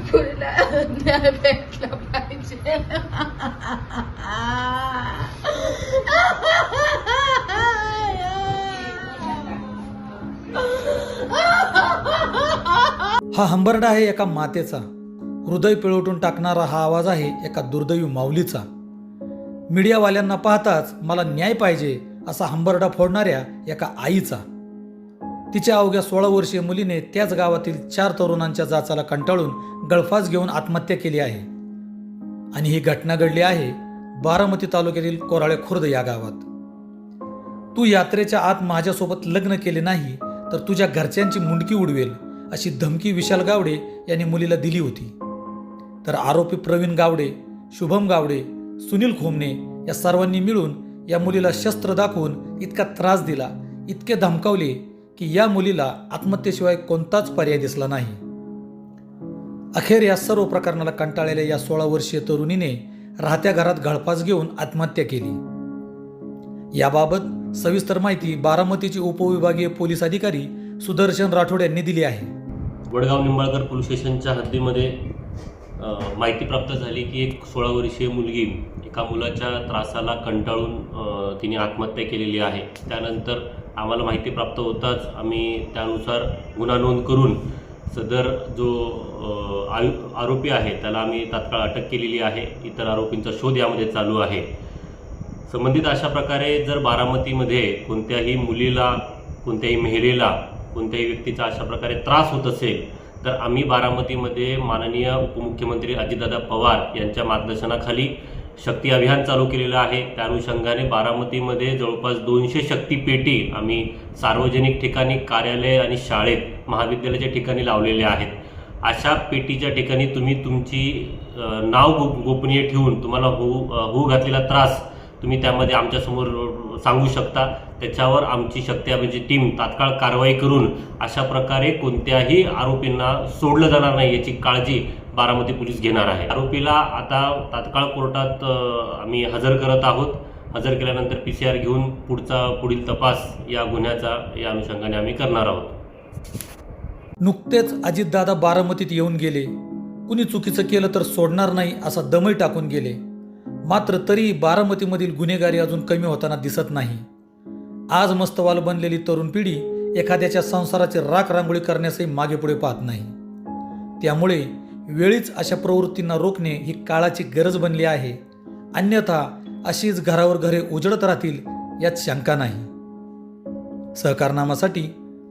पुरीला न्याय भेटला पाहिजे. हा हंबरडा आहे एका मातेचा. हृदय पिळवटून टाकणारा हा आवाज आहे एका दुर्दैवी माऊलीचा. मीडियावाल्यांना पाहताच मला न्याय पाहिजे असा हंबरडा फोडणाऱ्या एका आईचा. तिच्या अवघ्या सोळा वर्षीय मुलीने त्याच गावातील चार तरुणांच्या जाचाला कंटाळून गळफास घेऊन आत्महत्या केली आहे. आणि ही घटना घडली आहे बारामती तालुक्यातील कोराळे खुर्द या गावात. तू यात्रेच्या आत माझ्यासोबत लग्न केले नाही तर तुझ्या घरच्यांची मुंडकी उडवेल अशी धमकी विशाल गावडे यांनी मुलीला दिली होती. तर आरोपी प्रवीण गावडे शुभम गावडे सुनील खोमने या सर्वांनी मिळून या मुलीला शस्त्र दाखवून इतका त्रास दिला इतके धमकावले की या मुलीला आत्महत्येशिवाय कोणताच पर्याय दिसला नाही. अखेर या सर्व प्रकरणाला कंटाळलेल्या या सोळा वर्षीय तरुणीने राहत्या घरात गळफास घेऊन आत्महत्या केली. याबाबत सविस्तर माहिती बारामतीचे उपविभागीय पोलीस अधिकारी सुदर्शन राठोड यांनी दिली आहे. वडगाव निंबाळकर पोलीस स्टेशनच्या हद्दीमध्ये माहिती प्राप्त झाली की एक सोळा वर्षीय मुलगी एका मुलाच्या त्रासाला कंटाळून तिने आत्महत्या केलेली आहे. त्यानंतर आम्हाला माहिती प्राप्त होताच आम्ही त्यानुसार गुन्हा नोंद करून सदर जो आयु- आरोपी आहे त्याला आम्ही तात्काळ अटक केलेली आहे. इतर आरोपींचा शोध यामध्ये चालू आहे. संबंधित अशा प्रकारे जर बारामतीमध्ये कोणत्याही मुलीला कोणत्याही महिलेला कोणत्याही व्यक्तीचा अशा प्रकारे त्रास होत असेल तर आम्ही बारामतीमध्ये माननीय उपमुख्यमंत्री अजितदादा पवार यांच्या मार्गदर्शनाखाली शक्ती अभियान चालू केलेलं आहे. त्या अनुषंगाने बारामतीमध्ये जवळपास दोनशे शक्ती पेटी आम्ही सार्वजनिक ठिकाणी कार्यालय आणि शाळेत महाविद्यालयाच्या ठिकाणी लावलेल्या आहेत. अशा पेटीच्या ठिकाणी तुम्ही तुमची नाव गोप गोपनीय ठेवून तुम्हाला होऊ होऊ घातलेला त्रास तुम्ही त्यामध्ये आमच्यासमोर सांगू शकता. त्याच्यावर आमची शक्ती म्हणजे टीम तात्काळ कारवाई करून अशा प्रकारे कोणत्याही आरोपींना सोडलं जाणार नाही याची काळजी बारामती पोलीस घेणार आहे. आरोपीला आता तात्काळ कोर्टात आम्ही हजर करत आहोत. हजर केल्यानंतर पी सी आर घेऊन पुढचा पुढील तपास या गुन्ह्याचा या अनुषंगाने आम्ही करणार आहोत. नुकतेच अजितदादा बारामतीत येऊन गेले. कुणी चुकीचं केलं तर सोडणार नाही असा दमही टाकून गेले. मात्र तरी बारामतीमधील गुन्हेगारी अजून कमी होताना दिसत नाही. आज मस्तवाल बनलेली तरुण पिढी एखाद्याच्या संसाराची राख रांगोळी करण्यासही मागे पुढे पाहत नाही. त्यामुळे वेळीच अशा प्रवृत्तींना रोखणे ही काळाची गरज बनली आहे. अन्यथा अशीच घरावर घरे उजळत राहतील यात शंका नाही. सहकारनामासाठी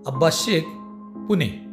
अब्बास शेख पुणे.